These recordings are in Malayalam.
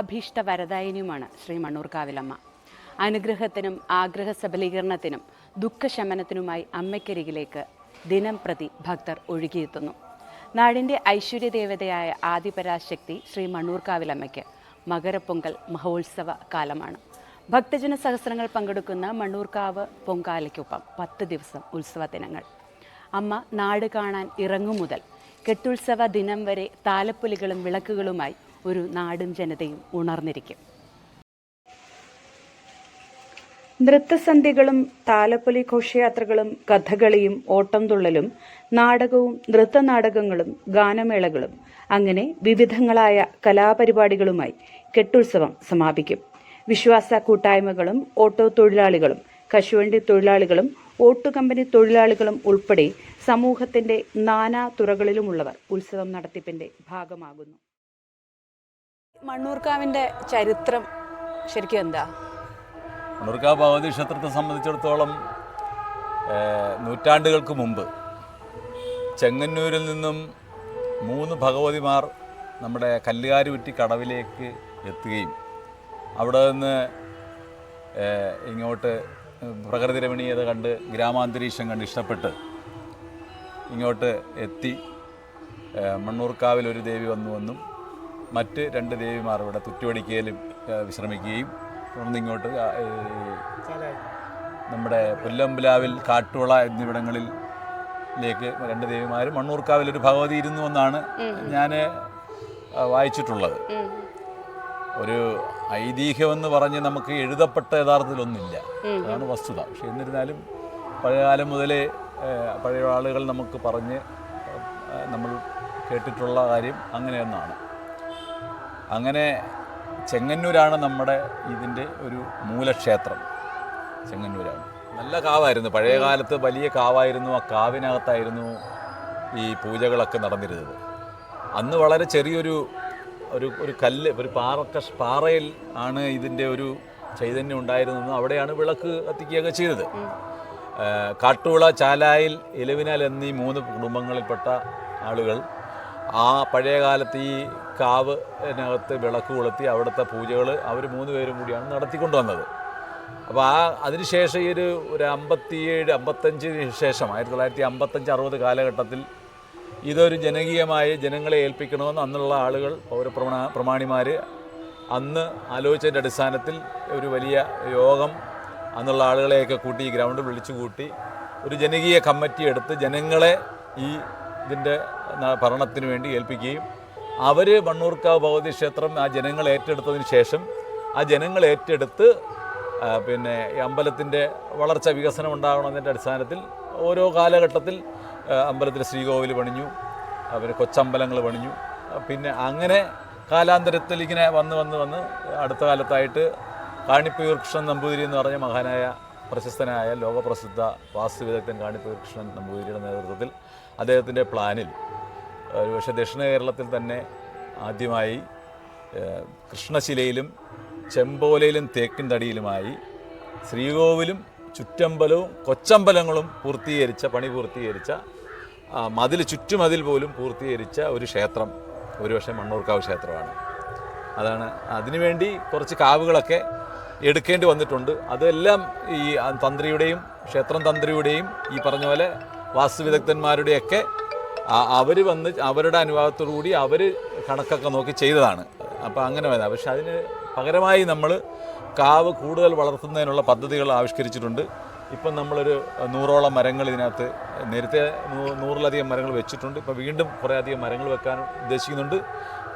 സർവാഭീഷ്ട വരദായനിയുമാണ് ശ്രീ മണ്ണൂർക്കാവിലമ്മ. അനുഗ്രഹത്തിനും ആഗ്രഹ സബലീകരണത്തിനും ദുഃഖശമനത്തിനുമായി അമ്മയ്ക്കരികിലേക്ക് ദിനം പ്രതി ഭക്തർ ഒഴുകിയെത്തുന്നു. നാടിന്റെ ഐശ്വര്യദേവതയായ ആദിപരാശക്തി ശ്രീ മണ്ണൂർക്കാവിലമ്മയ്ക്ക് മകരപ്പൊങ്കൽ മഹോത്സവ കാലമാണ്. ഭക്തജന സഹസ്രങ്ങൾ പങ്കെടുക്കുന്ന മണ്ണൂർക്കാവ് പൊങ്കാലയ്ക്കൊപ്പം പത്ത് ദിവസം ഉത്സവ ദിനങ്ങൾ. അമ്മ നാട് കാണാൻ ഇറങ്ങും മുതൽ കെട്ടുത്സവ ദിനം വരെ താലപ്പൊലികളും വിളക്കുകളുമായി ഒരു നാടും ജനതയും ഉണർന്നിരിക്കും. നൃത്തസന്ധികളും താലപ്പൊലി ഘോഷയാത്രകളും കഥകളിയും ഓട്ടംതുള്ളലും നാടകവും നൃത്തനാടകങ്ങളും ഗാനമേളകളും അങ്ങനെ വിവിധങ്ങളായ കലാപരിപാടികളുമായി കെട്ടുത്സവം സമാപിക്കും. വിശ്വാസ കൂട്ടായ്മകളും ഓട്ടോ തൊഴിലാളികളും കശുവണ്ടി തൊഴിലാളികളും ഓട്ടുകമ്പനി തൊഴിലാളികളും ഉൾപ്പെടെ സമൂഹത്തിന്റെ നാനാ തുറകളിലുമുള്ളവർ ഉത്സവം നടത്തിപ്പിന്റെ ഭാഗമാകുന്നു. മണ്ണൂർക്കാവിന്റെ ചരിത്രം ശരിക്കും എന്താ? മണ്ണൂർക്കാവ് ഭഗവതി ക്ഷേത്രത്തെ സംബന്ധിച്ചിടത്തോളം നൂറ്റാണ്ടുകൾക്ക് മുമ്പ് ചെങ്ങന്നൂരിൽ നിന്നും മൂന്ന് ഭഗവതിമാർ നമ്മുടെ കല്ലുകാരുവിറ്റി കടവിലേക്ക് എത്തുകയും അവിടെ നിന്ന് ഇങ്ങോട്ട് പ്രകൃതി രമണീയത കണ്ട് ഗ്രാമാന്തരീക്ഷം കണ്ട് ഇഷ്ടപ്പെട്ട് ഇങ്ങോട്ട് എത്തി. മണ്ണൂർക്കാവിൽ ഒരു ദേവി വന്നുവെന്നും മറ്റ് രണ്ട് ദേവിമാർ ഇവിടെ തുറ്റുവടിക്കയിലും വിശ്രമിക്കുകയും തുടർന്ന് ഇങ്ങോട്ട് നമ്മുടെ പുല്ലമ്പലാവിൽ കാട്ടുവള എന്നിവിടങ്ങളിലേക്ക് രണ്ട് ദേവിമാരും മണ്ണൂർക്കാവിൽ ഒരു ഭഗവതി ഇരുന്നു എന്നാണ് ഞാൻ വായിച്ചിട്ടുള്ളത്. ഒരു ഐതിഹ്യമെന്ന് പറഞ്ഞ് നമുക്ക് എഴുതപ്പെട്ട യഥാർത്ഥത്തിലൊന്നുമില്ല. അതാണ് വസ്തുത. പക്ഷെ എന്നിരുന്നാലും പഴയകാലം മുതലേ പഴയ ആളുകൾ നമുക്ക് പറഞ്ഞ് നമ്മൾ കേട്ടിട്ടുള്ള കാര്യം അങ്ങനെയൊന്നാണ്. അങ്ങനെ ചെങ്ങന്നൂരാണ് നമ്മുടെ ഇതിന്റെ ഒരു മൂലക്ഷേത്രം. ചെങ്ങന്നൂരാണ്. നല്ല കാവായിരുന്നു. പഴയ കാലത്ത് വലിയ കാവായിരുന്നു. ആ കാവിനകത്തായിരുന്നു ഈ പൂജകളൊക്കെ നടന്നിരുന്നത്. അന്ന് വളരെ ചെറിയൊരു ഒരു ഒരു കല്ല് ഒരു പാറക്ക പാറയിൽ ആണ് ഇതിന്റെ ഒരു ചൈതന്യം ഉണ്ടായിരുന്നത്. അവിടെയാണ് വിളക്ക് കത്തിക്കുകയൊക്കെ ചെയ്തത്. കാട്ടുവിള ചാലായിൽ ഇലവിനാൽ എന്നീ മൂന്ന് കുടുംബങ്ങളിൽപ്പെട്ട ആളുകൾ ആ പഴയ കാലത്ത് ഈ കാവിനകത്ത് വിളക്ക് കൊളുത്തി അവിടുത്തെ പൂജകൾ അവർ മൂന്ന് പേരും കൂടിയാണ് നടത്തിക്കൊണ്ട് വന്നത് അപ്പോൾ ആ അതിനുശേഷം ഈ ഒരു ഒരു അമ്പത്തിയേഴ് അമ്പത്തഞ്ചിന് ശേഷം ആയിരത്തി തൊള്ളായിരത്തി അമ്പത്തഞ്ച് അറുപത് കാലഘട്ടത്തിൽ ഇതൊരു ജനകീയമായി ജനങ്ങളെ ഏൽപ്പിക്കണമെന്ന് അന്നുള്ള ആളുകൾ പൗരപ്രമാ പ്രമാണിമാർ അന്ന് ആലോചിച്ചതിന്റെ അടിസ്ഥാനത്തിൽ ഒരു വലിയ യോഗം അന്നുള്ള ആളുകളെയൊക്കെ കൂട്ടി ഈ ഗ്രൗണ്ടിൽ വിളിച്ചു കൂട്ടി ഒരു ജനകീയ കമ്മിറ്റി എടുത്ത് ജനങ്ങളെ ഈ ഇതിന്റെ ഭരണത്തിന് വേണ്ടി ഏൽപ്പിക്കുകയും അവർ വണ്ണൂർക്കാവ് ഭഗവതി ക്ഷേത്രം ആ ജനങ്ങൾ ഏറ്റെടുത്തതിന് ശേഷം ആ ജനങ്ങൾ ഏറ്റെടുത്ത് പിന്നെ അമ്പലത്തിന്റെ വളർച്ച വികസനം ഉണ്ടാകണമെന്നതിന്റെ അടിസ്ഥാനത്തിൽ ഓരോ കാലഘട്ടത്തിൽ അമ്പലത്തിൽ ശ്രീകോവിൽ പണിഞ്ഞു അവർ കൊച്ചമ്പലങ്ങൾ പണിഞ്ഞു. പിന്നെ അങ്ങനെ കാലാന്തരത്തിൽ ഇങ്ങനെ വന്ന് വന്ന് വന്ന് അടുത്ത കാലത്തായിട്ട് കാണിപ്പയൂർ കൃഷ്ണൻ നമ്പൂതിരി എന്ന് പറഞ്ഞ മഹാനായ പ്രശസ്തനായ ലോകപ്രസിദ്ധ വാസ്തുവിദഗ്ധൻ കാണിപ്പയൂർ കൃഷ്ണൻ നമ്പൂതിരിയുടെ നേതൃത്വത്തിൽ അദ്ദേഹത്തിന്റെ പ്ലാനിൽ ഒരു പക്ഷേ ദക്ഷിണ കേരളത്തിൽ തന്നെ ആദ്യമായി കൃഷ്ണശിലയിലും ചെമ്പോലയിലും തേക്കിൻ തടിയിലുമായി ശ്രീകോവിലും ചുറ്റമ്പലവും കൊച്ചമ്പലങ്ങളും പൂർത്തീകരിച്ച പണി പൂർത്തീകരിച്ച മതിൽ ചുറ്റുമതിൽ പോലും പൂർത്തീകരിച്ച ഒരു ക്ഷേത്രം ഒരുപക്ഷെ മണ്ണൂർക്കാവ് ക്ഷേത്രമാണ്. അതാണ്. അതിനുവേണ്ടി കുറച്ച് കാവുകളൊക്കെ എടുക്കേണ്ടി വന്നിട്ടുണ്ട്. അതെല്ലാം ഈ തന്ത്രിയുടെയും ക്ഷേത്രം തന്ത്രിയുടെയും ഈ പറഞ്ഞ പോലെ വാസ്തുവിദഗ്ധന്മാരുടെയൊക്കെ അവർ വന്ന് അവരുടെ അനുഭവത്തോടു കൂടി അവർ കണക്കൊക്കെ നോക്കി ചെയ്തതാണ്. അപ്പോൾ അങ്ങനെ വന്നത്. പക്ഷെ അതിന് പകരമായി നമ്മൾ കാവ് കൂടുതൽ വളർത്തുന്നതിനുള്ള പദ്ധതികൾ ആവിഷ്കരിച്ചിട്ടുണ്ട്. ഇപ്പം നമ്മളൊരു നൂറോളം മരങ്ങൾ ഇതിനകത്ത് നേരത്തെ നൂറിലധികം മരങ്ങൾ വെച്ചിട്ടുണ്ട്. ഇപ്പോൾ വീണ്ടും കുറേ അധികം മരങ്ങൾ വെക്കാൻ ഉദ്ദേശിക്കുന്നുണ്ട്.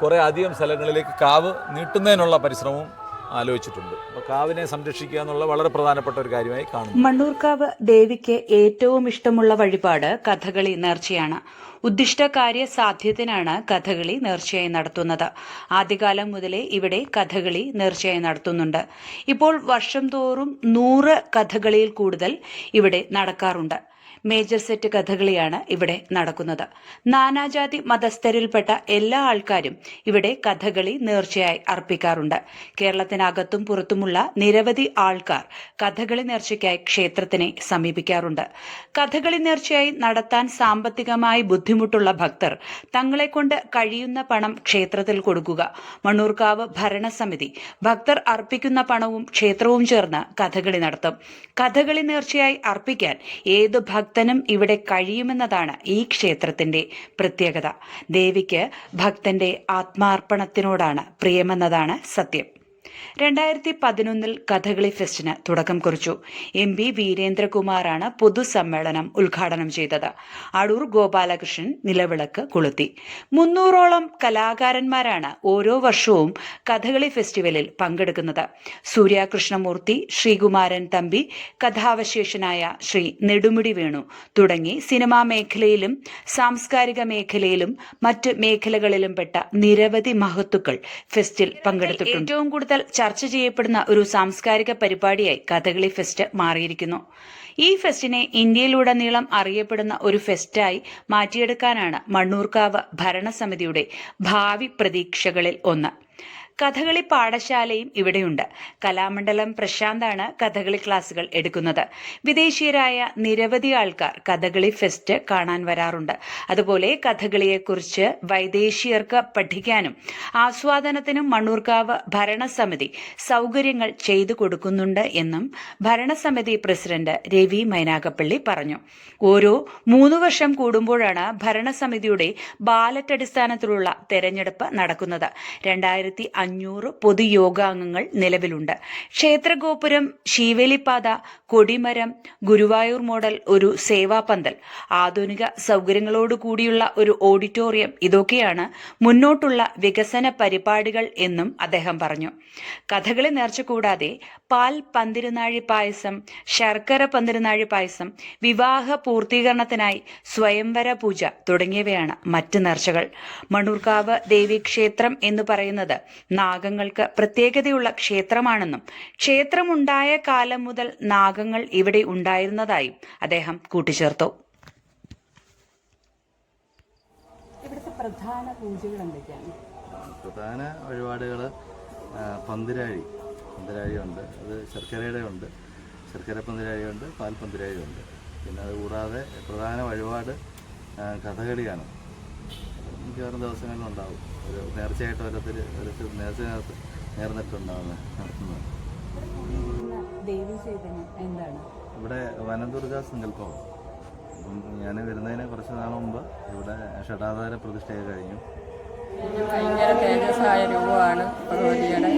കുറേ അധികം സ്ഥലങ്ങളിലേക്ക് കാവ് നീട്ടുന്നതിനുള്ള പരിശ്രമവും ആലോചിച്ചിട്ടുണ്ട്. അപ്പോൾ കാവിനെ സംരക്ഷിക്കുക എന്നുള്ള വളരെ പ്രധാനപ്പെട്ട ഒരു കാര്യമായി കാണുന്നു. മണ്ണൂർക്കാവ് ദേവിക്ക് ഏറ്റവും ഇഷ്ടമുള്ള വഴിപാട് കഥകളി നേർച്ചയാണ്. ഉദ്ദിഷ്ട കാര്യ സാധ്യത്തിനാണ് കഥകളി നേർച്ചയായി നടത്തുന്നത്. ആദ്യകാലം മുതലേ ഇവിടെ കഥകളി നേർച്ചയായി നടത്തുന്നുണ്ട്. ഇപ്പോൾ വർഷം തോറും നൂറ് കഥകളിയിൽ കൂടുതൽ ഇവിടെ നടക്കാറുണ്ട്. മേജർ സെറ്റ് കഥകളിയാണ് ഇവിടെ നടക്കുന്നത്. നാനാജാതി മതസ്ഥരിൽപ്പെട്ട എല്ലാ ആൾക്കാരും ഇവിടെ കഥകളി നേർച്ചയായി അർപ്പിക്കാറുണ്ട്. കേരളത്തിനകത്തും പുറത്തുമുള്ള നിരവധി ആൾക്കാർ കഥകളി നേർച്ചയ്ക്കായി ക്ഷേത്രത്തിനെ സമീപിക്കാറുണ്ട്. കഥകളി നേർച്ചയായി നടത്താൻ സാമ്പത്തികമായി ബുദ്ധിമുട്ടുള്ള ഭക്തർ തങ്ങളെ കൊണ്ട് കഴിയുന്ന പണം ക്ഷേത്രത്തിൽ കൊടുക്കുക. മണ്ണൂർക്കാവ് ഭരണസമിതി ഭക്തർ അർപ്പിക്കുന്ന പണവും ക്ഷേത്രവും ചേർന്ന് കഥകളി നടത്തും. കഥകളി നേർച്ചയായി അർപ്പിക്കാൻ ഏത് ഏതു ഭക്തനും ഇവിടെ കഴിയുമെന്നതാണ് ഈ ക്ഷേത്രത്തിന്റെ പ്രത്യേകത. ദേവിക്ക് ഭക്തന്റെ ആത്മാർപ്പണത്തിനോടാണ് പ്രിയമെന്നതാണ് സത്യം. രണ്ടായിരത്തി പതിനൊന്നിൽ കഥകളി ഫെസ്റ്റിന് തുടക്കം കുറിച്ചു. എം പി വീരേന്ദ്രകുമാറാണ് പൊതുസമ്മേളനം ഉദ്ഘാടനം ചെയ്തത്. അടൂർ ഗോപാലകൃഷ്ണൻ നിലവിളക്ക് കൊളുത്തി. മുന്നൂറോളം കലാകാരന്മാരാണ് ഓരോ വർഷവും കഥകളി ഫെസ്റ്റിവലിൽ പങ്കെടുക്കുന്നത്. സൂര്യകൃഷ്ണമൂർത്തി ശ്രീകുമാരൻ തമ്പി കഥാവശേഷനായ ശ്രീ നെടുമുടി വേണു തുടങ്ങി സിനിമാ മേഖലയിലും സാംസ്കാരിക മേഖലയിലും മറ്റ് മേഖലകളിലും പെട്ട നിരവധി മഹത്തുക്കൾ ഫെസ്റ്റിൽ പങ്കെടുത്തിട്ടുണ്ട്. ഏറ്റവും കൂടുതൽ ചർച്ച ചെയ്യപ്പെടുന്ന ഒരു സാംസ്കാരിക പരിപാടിയായി കഥകളി ഫെസ്റ്റ് മാറിയിരിക്കുന്നു. ഈ ഫെസ്റ്റിനെ ഇന്ത്യയിലുടനീളം അറിയപ്പെടുന്ന ഒരു ഫെസ്റ്റായി മാറ്റിയെടുക്കാനാണ് മണ്ണൂർക്കാവ് ഭരണസമിതിയുടെ ഭാവി പ്രതീക്ഷകളിൽ ഒന്ന്. കഥകളി പാഠശാലയും ഇവിടെയുണ്ട്. കലാമണ്ഡലം പ്രശാന്താണ് കഥകളി ക്ലാസുകൾ എടുക്കുന്നത്. വിദേശീയരായ നിരവധി ആൾക്കാർ കഥകളി ഫെസ്റ്റ് കാണാൻ വരാറുണ്ട്. അതുപോലെ കഥകളിയെക്കുറിച്ച് വൈദേശിയർക്ക് പഠിക്കാനും ആസ്വാദനത്തിനും മണ്ണൂർക്കാവ് ഭരണസമിതി സൗകര്യങ്ങൾ ചെയ്തു കൊടുക്കുന്നുണ്ട് എന്നും ഭരണസമിതി പ്രസിഡന്റ് രവി മൈനാഗപ്പള്ളി പറഞ്ഞു. ഓരോ മൂന്ന് വർഷം കൂടുമ്പോഴാണ് ഭരണസമിതിയുടെ ബാലറ്റ് അടിസ്ഥാനത്തിലുള്ള തെരഞ്ഞെടുപ്പ് നടക്കുന്നത്. രണ്ടായിരത്തി അഞ്ഞൂറ് പൊതുയോഗാംഗങ്ങൾ നിലവിലുണ്ട്. ക്ഷേത്രഗോപുരം ശീവേലിപ്പാത കൊടിമരം ഗുരുവായൂർ മോഡൽ ഒരു സേവാപന്തൽ. ആധുനിക സൗകര്യങ്ങളോട് കൂടിയുള്ള ഒരു ഓഡിറ്റോറിയം ഇതൊക്കെയാണ് മുന്നോട്ടുള്ള വികസന പരിപാടികൾ എന്നും അദ്ദേഹം പറഞ്ഞു. കഥകളെ നേർച്ച കൂടാതെ പാൽ പന്തിരുനാഴി പായസം ശർക്കര പന്തിരുനാഴി പായസം വിവാഹ പൂർത്തീകരണത്തിനായി സ്വയംവര പൂജ തുടങ്ങിയവയാണ് മറ്റ് നേർച്ചകൾ. മണ്ണൂർക്കാവ് ദേവീക്ഷേത്രം എന്ന് പറയുന്നത് നാഗങ്ങൾക്ക് പ്രത്യേകതയുള്ള ക്ഷേത്രമാണെന്നും ക്ഷേത്രമുണ്ടായ കാലം മുതൽ നാഗങ്ങൾ ഇവിടെ ഉണ്ടായിരുന്നതായും അദ്ദേഹം കൂട്ടിച്ചേർത്തു. ഇവിടുത്തെ പ്രധാന പൂജകൾ എന്തൊക്കെയാണ്? പ്രധാന വഴിപാടുകൾ പന്തിരാഴി പന്തിരാഴി. ഉണ്ട് അത് ശർക്കരയുടെ ഉണ്ട്. ശർക്കര പന്തിരാഴി ഉണ്ട് പാൽ പന്തിരാഴി ഉണ്ട് പിന്നെ അത് കൂടാതെ പ്രധാന വഴിപാട് കഥകളിയാണ്. മിക്കവാറും ദിവസങ്ങളിലുണ്ടാവും. ഒരു നേർച്ചയായിട്ട് ഓരോരുത്തർ ഒരു നേർച്ച നേർന്നിട്ടുണ്ടാവുന്ന നേർന്നിട്ടുണ്ടാവുന്നത് നടത്തുന്നത് ഇവിടെ വനദുർഗാ സങ്കല്പം ഞാൻ വരുന്നതിന് കുറച്ച് നാൾ മുമ്പ് ഇവിടെ ഷടാധാര പ്രതിഷ്ഠയൊക്കെ കഴിഞ്ഞു. ഭയങ്കര തേജസ്സായ രൂപമാണ് ഭഗവതിയുടെ.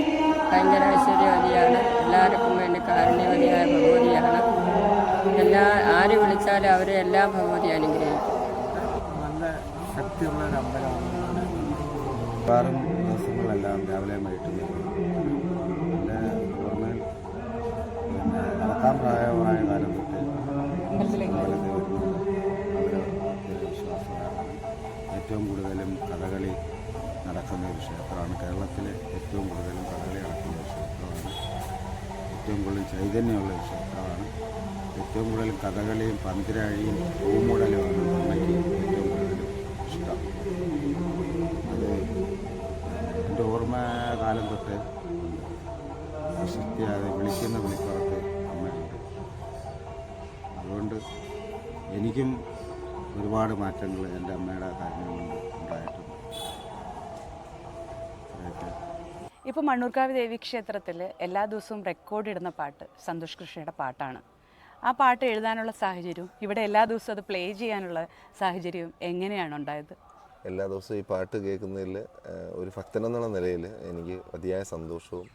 ഭയങ്കര ഐശ്വര്യവതിയാണ് എല്ലാവർക്കും വേണ്ടി കാരുണ്യവതിയായ ഭഗവതിയാണ്. എല്ലാ ആര് വിളിച്ചാലും അവരെ എല്ലാ ഭഗവതി ശക്തിയുള്ള ഒരു അമ്പലമാണ്. മിക്കവാറും ദിവസങ്ങളെല്ലാം രാവിലെ വൈകിട്ട് പിന്നെ നടക്കാൻ പ്രായമായ കാലം തൊട്ട് അമ്പലത്തിൽ വരുന്ന ഒരു വിശ്വാസമാണ് ഏറ്റവും കൂടുതലും കഥകളി നടക്കുന്ന ഒരു ക്ഷേത്രമാണ്. കേരളത്തിലെ ഏറ്റവും കൂടുതലും കഥകളി നടക്കുന്ന ഒരു ക്ഷേത്രമാണ്. ഏറ്റവും കൂടുതൽ ചൈതന്യമുള്ള ഒരു ക്ഷേത്രമാണ്. ഏറ്റവും കൂടുതൽ കഥകളിയും പന്തിരാഴിയും പൂമുടലുമാണ് അമ്മയ്ക്ക് ഏറ്റവും എന്റെ ഓർമ്മ കാലം തൊട്ട് പ്രശസ്തിയാതെ വിളിക്കുന്ന വിളിപ്പുറത്ത് അമ്മയുണ്ട്. അതുകൊണ്ട് എനിക്കും ഒരുപാട് മാറ്റങ്ങൾ എന്റെ അമ്മയുടെ കാര്യം കൊണ്ട് ഉണ്ടായിട്ടുണ്ട്. ഇപ്പോൾ മണ്ണൂർക്കാവ് ദേവി ക്ഷേത്രത്തിൽ എല്ലാ ദിവസവും റെക്കോർഡ് ഇടുന്ന പാട്ട് സന്തോഷ് കൃഷ്ണയുടെ പാട്ടാണ്. ആ പാട്ട് എഴുതാനുള്ള സാഹചര്യവും ഇവിടെ എല്ലാ ദിവസവും അത് പ്ലേ ചെയ്യാനുള്ള സാഹചര്യവും എങ്ങനെയാണ് ഉണ്ടായത്? എല്ലാ ദിവസവും ഈ പാട്ട് കേൾക്കുന്നതിൽ ഒരു ഭക്തനെന്നുള്ള നിലയിൽ എനിക്ക് അതിയായ സന്തോഷവും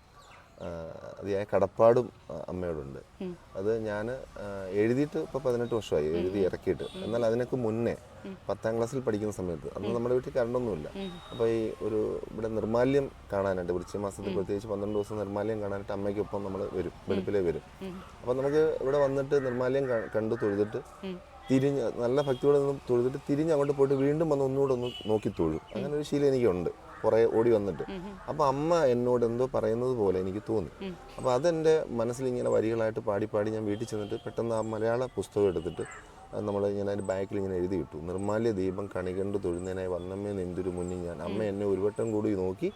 അതിയായ കടപ്പാടും അമ്മയോടുണ്ട്. അത് ഞാൻ എഴുതിയിട്ട് ഇപ്പോൾ പതിനെട്ട് വർഷമായി എഴുതി ഇറക്കിയിട്ട്. എന്നാൽ അതിനൊക്കെ മുന്നേ പത്താം ക്ലാസ്സിൽ പഠിക്കുന്ന സമയത്ത് അന്ന് നമ്മുടെ വീട്ടിൽ കറണ്ടൊന്നുമില്ല. അപ്പോൾ ഈ ഒരു ഇവിടെ നിർമാല്യം കാണാനായിട്ട് വൃശ്ചിക മാസത്തിൽ പ്രത്യേകിച്ച് പന്ത്രണ്ട് ദിവസം നിർമാല്യം കാണാനായിട്ട് അമ്മയ്ക്കൊപ്പം നമ്മൾ വരും വെളുപ്പിലേ വരും. അപ്പോൾ നമുക്ക് ഇവിടെ വന്നിട്ട് നിർമാല്യം കണ്ടു തൊഴുതിട്ട് തിരിഞ്ഞ് നല്ല ഭക്തിയോടെ നിന്നും തൊഴുതിട്ട് തിരിഞ്ഞ് അങ്ങോട്ട് പോയിട്ട് വീണ്ടും വന്ന് ഒന്നുകൂടെ ഒന്ന് നോക്കി തൊഴും. അങ്ങനെ ഒരു ശീലം എനിക്കുണ്ട്. കുറേ ഓടി വന്നിട്ട്. അപ്പോൾ അമ്മ എന്നോട് എന്തോ പറയുന്നത് പോലെ എനിക്ക് തോന്നി. അപ്പോൾ അതെന്റെ മനസ്സിൽ ഇങ്ങനെ വരികളായിട്ട് പാടി പാടി ഞാൻ വീട്ടിൽ ചെന്നിട്ട് പെട്ടെന്ന് ആ മലയാള പുസ്തകം എടുത്തിട്ട് നമ്മൾ ഇങ്ങനെ അതിന്റെ ബാക്കിൽ ഇങ്ങനെ എഴുതി കിട്ടും നിർമ്മാല്യ ദീപം കണികണ്ട് തൊഴുന്നതിനായി വന്നമ്മേ നെന്തൊരു മുന്നിൽ ഞാൻ. അമ്മ എന്നെ ഒരു വട്ടം കൂടി നോക്കി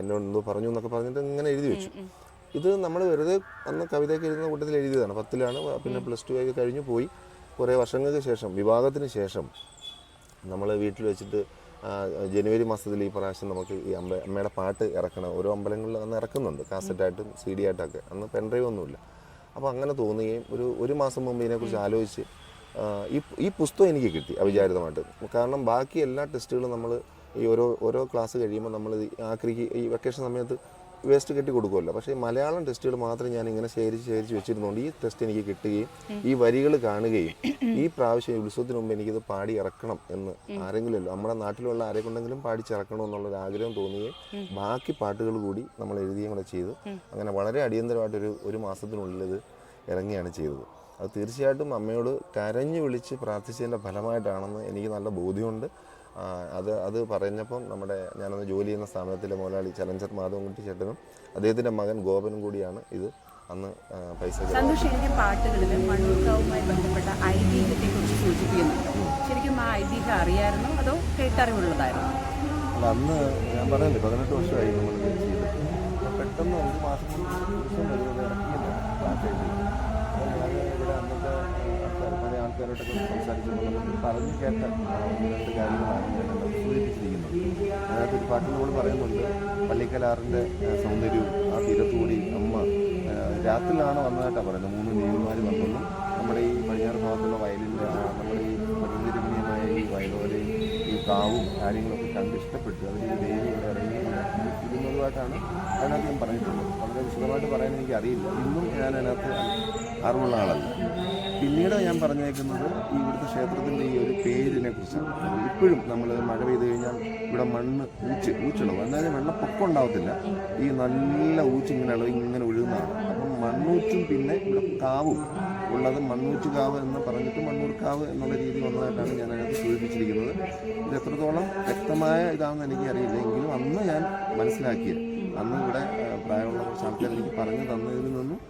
എന്നോട് എന്തോ പറഞ്ഞു എന്നൊക്കെ പറഞ്ഞിട്ട് ഇങ്ങനെ എഴുതി വെച്ചു. ഇത് നമ്മൾ വെറുതെ അന്ന് കവിതയ്ക്ക് എഴുതുന്ന കൂട്ടത്തിൽ എഴുതിയതാണ്. പത്തിലാണ് പിന്നെ പ്ലസ് ടു ഒക്കെ കഴിഞ്ഞു പോയി. കുറേ വർഷങ്ങൾക്ക് ശേഷം വിവാഹത്തിന് ശേഷം നമ്മൾ വീട്ടിൽ വെച്ചിട്ട് ജനുവരി മാസത്തിൽ ഈ പ്രാവശ്യം നമുക്ക് ഈ അമ്പ അമ്മയുടെ പാട്ട് ഇറക്കണം ഓരോ അമ്പലങ്ങളിൽ അന്ന് ഇറക്കുന്നുണ്ട്. കാസറ്റായിട്ടും സി ഡി ആയിട്ടൊക്കെ അന്ന് പെൻഡ്രൈവ് ഒന്നുമില്ല. അപ്പോൾ അങ്ങനെ തോന്നുകയും ഒരു ഒരു മാസം മുമ്പ് ഇതിനെക്കുറിച്ച് ആലോചിച്ച് ഈ ഈ പുസ്തകം എനിക്ക് കിട്ടി അവിചാരിതമായിട്ട്. കാരണം ബാക്കി എല്ലാ ടെസ്റ്റുകളും നമ്മൾ ഈ ഓരോ ഓരോ ക്ലാസ് കഴിയുമ്പോൾ നമ്മൾ ആക്രിക്ക് ഈ വെക്കേഷൻ സമയത്ത് വേസ്റ്റ് കെട്ടി കൊടുക്കുമല്ലോ. പക്ഷേ മലയാളം ടെസ്റ്റുകൾ മാത്രം ഞാൻ ഇങ്ങനെ ശേഖരിച്ച് ശേഖരിച്ച് വെച്ചിരുന്നുകൊണ്ട് ഈ ടെസ്റ്റ് എനിക്ക് കിട്ടുകയും ഈ വരികൾ കാണുകയും ഈ പ്രാവശ്യം ഉത്സവത്തിന് മുമ്പ് എനിക്കിത് പാടി ഇറക്കണം എന്ന് ആരെങ്കിലും നമ്മുടെ നാട്ടിലുള്ള ആരെ കൊണ്ടെങ്കിലും പാടിച്ചിറക്കണം എന്നുള്ളൊരു ആഗ്രഹം തോന്നുകയും ബാക്കി പാട്ടുകൾ കൂടി നമ്മൾ എഴുതുകയും കൂടെ ചെയ്തു. അങ്ങനെ വളരെ അടിയന്തരമായിട്ടൊരു ഒരു മാസത്തിനുള്ളിൽ ഇത് ഇറങ്ങിയാണ് ചെയ്തത്. അത് തീർച്ചയായിട്ടും അമ്മയോട് കരഞ്ഞു വിളിച്ച് പ്രാർത്ഥിച്ചതിന്റെ ഫലമായിട്ടാണെന്ന് എനിക്ക് നല്ല ബോധ്യമുണ്ട്. അത് അത് പറഞ്ഞപ്പം നമ്മുടെ ഞാനന്ന് ജോലി ചെയ്യുന്ന സ്ഥാപനത്തിലെ മുതലാളി ചലഞ്ചർ മാധവൻകുട്ടി ചേട്ടനും അദ്ദേഹത്തിന്റെ മകൻ ഗോപനും കൂടിയാണ് ഇത് അന്ന് പൈസ. സന്തോഷ് എഴുതിയ പാട്ടുകളിൽ മണ്ണൂർക്കാവുമായി ബന്ധപ്പെട്ട ഐതിഹ്യത്തെ കുറിച്ച് സൂചിപ്പിക്കുന്നുണ്ട് ശരിക്കും ആ ഐതിഹ്യം അറിയായിരുന്നു? അതോ കേട്ടറിവുള്ളതായിരുന്നു? അല്ല അന്ന് ഞാൻ പറഞ്ഞില്ലേ പതിനെട്ട് വർഷമായി നമ്മൾ ചെയ്തിട്ട് പെട്ടെന്ന് ഒരു മാസം കൊണ്ട് ദിവസം വരുന്നത് ഇറക്കിയില്ല പാട്ട് എഴുതി ഞാൻ ഇവിടെ അന്നത്തെ പല ആൾക്കാരോടൊക്കെ സംസാരിച്ചപ്പോൾ പറഞ്ഞു കേട്ട രണ്ട് കാര്യങ്ങളാണ് സൂചിപ്പിച്ചിരിക്കുന്നത്. അതായത് ഒരു പാട്ടിൽ നമ്മൾ പറയുന്നുണ്ട് പള്ളിക്കലാറിന്റെ സൗന്ദര്യവും ആ തീരത്തുകൂടി അമ്മ രാത്രിയിലാണ് വന്നതായിട്ടാണ് പറയുന്നത്. മൂന്ന് ദേവിമാർ വന്നെന്നും നമ്മുടെ ഈ പടിഞ്ഞാറ് ഭാഗത്തുള്ള വയലിന്റെ നമ്മുടെ ഈ പ്രകൃതിരമണീയമായ ഈ വയലോലയും ഈ കാവും കാര്യങ്ങളൊക്കെ കണ്ട് ഇഷ്ടപ്പെട്ടു. അവർ ഈ ദേവി ഇവിടെ ഇറങ്ങി ഇരുന്നതുമായിട്ടാണ് അതിനകത്ത് ഞാൻ പറഞ്ഞിട്ടുള്ളത്. വളരെ വിശദമായിട്ട് പറയാൻ എനിക്ക് അറിയില്ല. ഇന്നും ഞാൻ അതിനകത്ത് അറിവുള്ള ആളല്ല. പിന്നീട് ഞാൻ പറഞ്ഞേക്കുന്നത് ഈ ഇവിടുത്തെ ക്ഷേത്രത്തിന്റെ ഈ ഒരു പേരിനെ കുറിച്ചാണ് ഇപ്പോഴും നമ്മൾ മഴ പെയ്ത് കഴിഞ്ഞാൽ ഇവിടെ മണ്ണ് ഊച്ച് ഊച്ചിളവ് എന്നാലും വെള്ളപ്പൊക്കം ഉണ്ടാവത്തില്ല. ഈ നല്ല ഊച്ച് ഇങ്ങനെ ഇളവ് ഇങ്ങനെ ഒഴുകുന്നതാണ്. അപ്പം മണ്ണൂച്ചും പിന്നെ ഇവിടെ കാവും. ഉള്ളത് മണ്ണൂറ്റുകാവ് എന്ന് പറഞ്ഞിട്ട് മണ്ണൂർക്കാവ് എന്നുള്ള രീതി വന്നതായിട്ടാണ് ഞാൻ അതിനകത്ത് സൂചിപ്പിച്ചിരിക്കുന്നത്. ഇത് എത്രത്തോളം വ്യക്തമായ ഇതാണെന്ന് എനിക്കറിയില്ല എങ്കിലും അന്ന് ഞാൻ മനസ്സിലാക്കിയത്. അന്ന് ഇവിടെ പ്രായമുള്ള കുറച്ച് ആൾക്കാർ എനിക്ക് പറഞ്ഞു തന്നതിൽ നിന്നും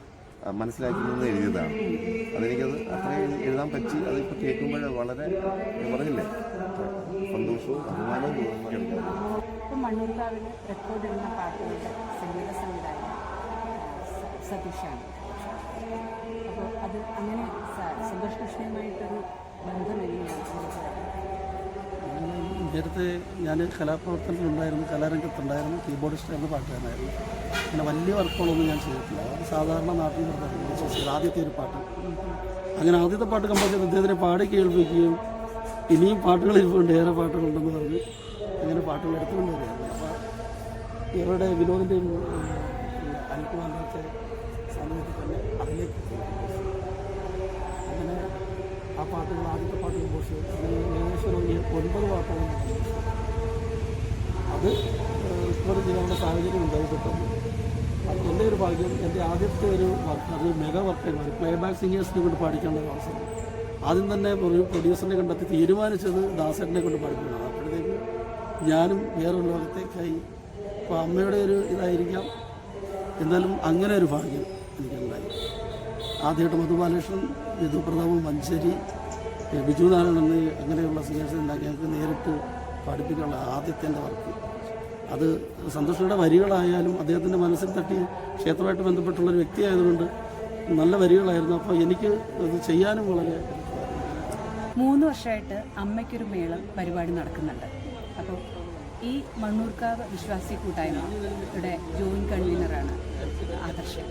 മനസ്സിലാക്കി നിന്ന് എഴുതിയതാണ്. അതെനിക്കത് അത്രയും എഴുതാൻ പറ്റി അതിപ്പോൾ കേൾക്കുമ്പോൾ വളരെ പറഞ്ഞില്ലേ സന്തോഷവും അഭിമാനവും സതീഷാണ്. അപ്പോൾ അത് അങ്ങനെ സന്തോഷ് കൃഷ്ണയുമായിട്ടൊരു ബന്ധം എങ്ങനെയാണ്? നേരത്തെ ഞാൻ കലാപ്രവർത്തനത്തിലുണ്ടായിരുന്നു കലാരംഗത്തുണ്ടായിരുന്നു കീബോർഡിസ്റ്റായിരുന്നു പാട്ടുകാരനായിരുന്നു. അങ്ങനെ വലിയ വർക്കുകളൊന്നും ഞാൻ ചെയ്തിട്ടില്ല. അത് സാധാരണ നാട്ടിൽ നടന്ന ആദ്യത്തെ ഒരു പാട്ട്. അങ്ങനെ ആദ്യത്തെ പാട്ട് കമ്പോസ് ചെയ്ത് പാടി കേൾപ്പിക്കുകയും ഇനിയും പാട്ടുകൾ ഇരിപ്പുണ്ട് ഏറെ പാട്ടുകളുണ്ടെന്ന് പറഞ്ഞ് അങ്ങനെ പാട്ടുകൾ എടുത്തുകൊണ്ട് വരികയായിരുന്നു അപ്പോൾ ഇവരുടെ വിനോദിന്റെയും അനിൽകുമാറിന്റെയൊക്കെ സമയത്ത് തന്നെ അതിലേക്ക് അങ്ങനെ ആ പാട്ടുകൾ ആദ്യത്തെ പാട്ട് കമ്പോസ് ഏകദേശം ഒരു ഒൻപത് പാട്ടുകൾ. അത് ഇപ്പോൾ ചെയ്യാനുള്ള സാഹചര്യം ഉണ്ടായിട്ടുണ്ട്. എന്റെ ഒരു ഭാഗ്യം എന്റെ ആദ്യത്തെ ഒരു വർക്ക് അത് മെഗാ വർക്കായിരുന്നു പ്ലേ ബാക്ക് സിംഗേഴ്സിനെ കൊണ്ട് പാടിക്കേണ്ട ഒരു അവസരം. ആദ്യം തന്നെ ഒരു പ്രൊഡ്യൂസറിനെ കണ്ടെത്തി തീരുമാനിച്ചത് ദാസേട്ടനെ കൊണ്ട് പാടിക്കുന്നതാണ് അപ്പോഴത്തേക്ക് ഞാനും വേറൊരു ലോകത്തേക്കായി. അപ്പോൾ അമ്മയുടെ ഒരു ഇതായിരിക്കാം. എന്നാലും അങ്ങനെ ഒരു ഭാഗ്യം എനിക്കുണ്ടായി. ആദ്യമായിട്ട് മധുബാലകൃഷ്ണൻ വിധു പ്രതാപ് മഞ്ചേരി ബിജു നാരായണൻ അങ്ങനെയുള്ള സിംഗേഴ്സ് ഉണ്ടാക്കി. ഞങ്ങൾക്ക് നേരിട്ട് പഠിപ്പിക്കാനുള്ള ആദ്യത്തെ എന്റെ വർക്ക്. അത് സന്തോഷയുടെ വരികളായാലും അദ്ദേഹത്തിന്റെ മനസ്സിൽ തട്ടി ക്ഷേത്രമായിട്ട് ബന്ധപ്പെട്ടുള്ള ഒരു വ്യക്തിയായതുകൊണ്ട് നല്ല വരികളായിരുന്നു. അപ്പോൾ എനിക്ക് അത് ചെയ്യാനും വളരെ മൂന്ന് വർഷമായിട്ട് അമ്മയ്ക്കൊരു മേള പരിപാടി നടക്കുന്നുണ്ട്. അപ്പോൾ ഈ മണ്ണൂർക്കാവ് വിശ്വാസി കൂട്ടായ്മ ഇവിടെ ജോയിൻ കൺവീനറാണ്. ആദർശൻ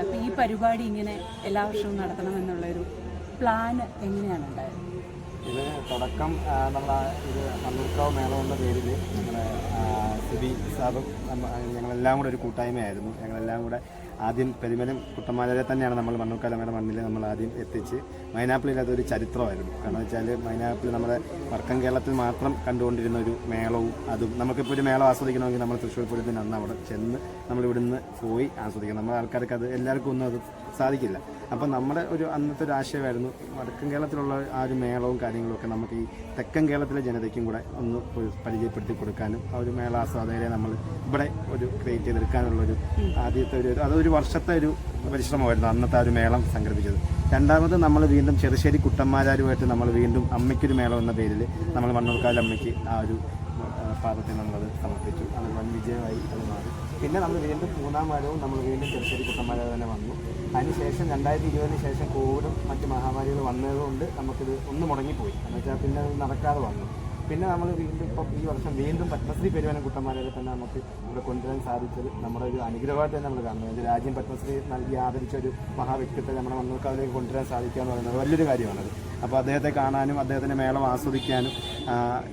അപ്പോൾ ഈ പരിപാടി ഇങ്ങനെ എല്ലാ വർഷവും നടത്തണമെന്നുള്ളൊരു പ്ലാൻ എങ്ങനെയാണ് ഉണ്ടായത്? ഇത് തുടക്കം നമ്മൾ ഇത് മണ്ണൂർക്കാവ് മേളകളുടെ പേരിൽ ഞങ്ങളുടെ സിബി സാബും ഞങ്ങളെല്ലാം കൂടെ ഒരു കൂട്ടായ്മയായിരുന്നു. ഞങ്ങളെല്ലാം കൂടെ ആദ്യം പെരുമലം കുട്ടമാലരെ തന്നെയാണ് നമ്മൾ മണ്ണൂർക്കാലമേടെ മണ്ണിൽ നമ്മൾ ആദ്യം എത്തിച്ച് മൈനാപ്പിളിൽ അതൊരു ചരിത്രമായിരുന്നു. കാരണം വെച്ചാൽ മൈനാപ്പിൾ നമ്മുടെ വടക്കൻ കേരളത്തിൽ മാത്രം കണ്ടുകൊണ്ടിരുന്ന ഒരു മേളവും അതും നമുക്കിപ്പോൾ ഒരു മേള ആസ്വദിക്കണമെങ്കിൽ നമ്മൾ തൃശ്ശൂർ പൂരത്തിന് അന്ന് അവിടെ ചെന്ന് നമ്മൾ ഇവിടുന്ന് പോയി ആസ്വദിക്കണം. നമ്മുടെ ആൾക്കാർക്ക് അത് എല്ലാവർക്കും ഒന്നും അത് സാധിക്കില്ല. അപ്പം നമ്മുടെ ഒരു അന്നത്തെ ഒരു ആശയമായിരുന്നു വടക്കൻ കേരളത്തിലുള്ള ആ ഒരു മേളവും കാര്യങ്ങളൊക്കെ നമുക്ക് ഈ തെക്കൻ കേരളത്തിലെ ജനതയ്ക്കും കൂടെ ഒന്ന് പരിചയപ്പെടുത്തി കൊടുക്കാനും ആ ഒരു മേള ആസ്വാദകരെ നമ്മൾ ഇവിടെ ഒരു ക്രിയേറ്റ് ചെയ്തെടുക്കാനുള്ള ഒരു ആദ്യത്തെ ഒരു അതൊരു ഒരു വർഷത്തെ ഒരു പരിശ്രമമായിരുന്നു അന്നത്തെ ആ ഒരു മേളം സംഘടിപ്പിച്ചത്. രണ്ടാമത് നമ്മൾ വീണ്ടും ചെറുശ്ശേരി കുട്ടന്മാരാരുമായിട്ട് നമ്മൾ വീണ്ടും അമ്മയ്ക്കൊരു മേളം എന്ന പേരിൽ നമ്മൾ മണ്ണൂർക്കാൽ അമ്മയ്ക്ക് ആ ഒരു പാദത്തിൽ നമ്മളത് സമർപ്പിച്ചു. അത് വൻ വിജയമായി അത് മാറി. പിന്നെ നമ്മൾ വീണ്ടും മൂന്നാം വാരവും നമ്മൾ വീണ്ടും ചെറുശ്ശേരി കുട്ടന്മാരായി തന്നെ വന്നു. അതിനുശേഷം രണ്ടായിരത്തി ഇരുപതിന് ശേഷം കോവിഡും മറ്റ് മഹാമാരികൾ വന്നതുകൊണ്ട് നമുക്കിത് ഒന്ന് മുടങ്ങിപ്പോയി. എന്നുവെച്ചാൽ പിന്നെ നടക്കാതെ വന്നു. പിന്നെ നമ്മൾ വീണ്ടും ഇപ്പം ഈ വർഷം വീണ്ടും പത്മശ്രീ പെരുവനം കുട്ടന്മാരെ തന്നെ നമുക്ക് ഇവിടെ കൊണ്ടുവരാൻ സാധിച്ചത് നമ്മുടെ ഒരു അനുഗ്രഹമായിട്ട് തന്നെ നമ്മൾ കാണുന്നത് രാജ്യം പത്മശ്രീ നൽകി ആദരിച്ച ഒരു മഹാവ്യക്തിത്വത്തെ നമ്മുടെ മണ്ണൂർക്കാവിലേക്ക് കൊണ്ടുവരാൻ സാധിക്കുക എന്ന് പറയുന്നത് വലിയൊരു കാര്യമാണത്. അപ്പോൾ അദ്ദേഹത്തെ കാണാനും അദ്ദേഹത്തിന്റെ മേളം ആസ്വദിക്കാനും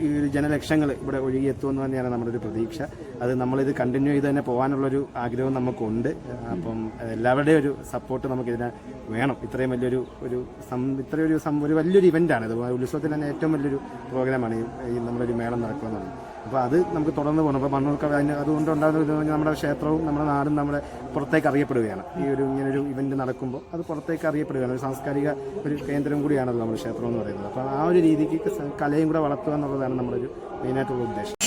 ഈ ഒരു ജനലക്ഷങ്ങൾ ഇവിടെ ഒഴുകിയെത്തുമെന്ന് തന്നെയാണ് നമ്മുടെ ഒരു പ്രതീക്ഷ. അത് നമ്മളിത് കണ്ടിന്യൂ ചെയ്ത് തന്നെ പോകാനുള്ളൊരു ആഗ്രഹം നമുക്കുണ്ട്. അപ്പം എല്ലാവരുടെയും ഒരു സപ്പോർട്ട് നമുക്കിതിനെ വേണം. ഇത്രയും വലിയൊരു ഒരു സം ഇത്രയും ഒരു വലിയൊരു ഇവന്റാണ് ഇത് ഉത്സവത്തിൽ തന്നെ ഏറ്റവും വലിയൊരു പ്രോഗ്രാമാണ് ഈ നമ്മളൊരു മേളം നടക്കുന്നത് അപ്പോൾ അത് നമുക്ക് തുടർന്ന് പോകണം. അപ്പോൾ മണ്ണൂർക്ക് അതുകൊണ്ട് ഉണ്ടാകുന്ന ഒരു നമ്മുടെ ക്ഷേത്രവും നമ്മുടെ നാടും നമ്മുടെ പുറത്തേക്ക് അറിയപ്പെടുകയാണ്. ഈ ഒരു ഇങ്ങനൊരു ഇവന്റ് നടക്കുമ്പോൾ അത് പുറത്തേക്ക് അറിയപ്പെടുകയാണ്. ഒരു സാംസ്കാരിക ഒരു കേന്ദ്രം കൂടിയാണല്ലോ നമ്മുടെ ക്ഷേത്രം എന്ന് പറയുന്നത്. അപ്പോൾ ആ ഒരു രീതിക്ക് കലയും കൂടെ വളർത്തുക എന്നുള്ളതാണ് നമ്മുടെ ഒരു മെയിനായിട്ടുള്ള ഉദ്ദേശം.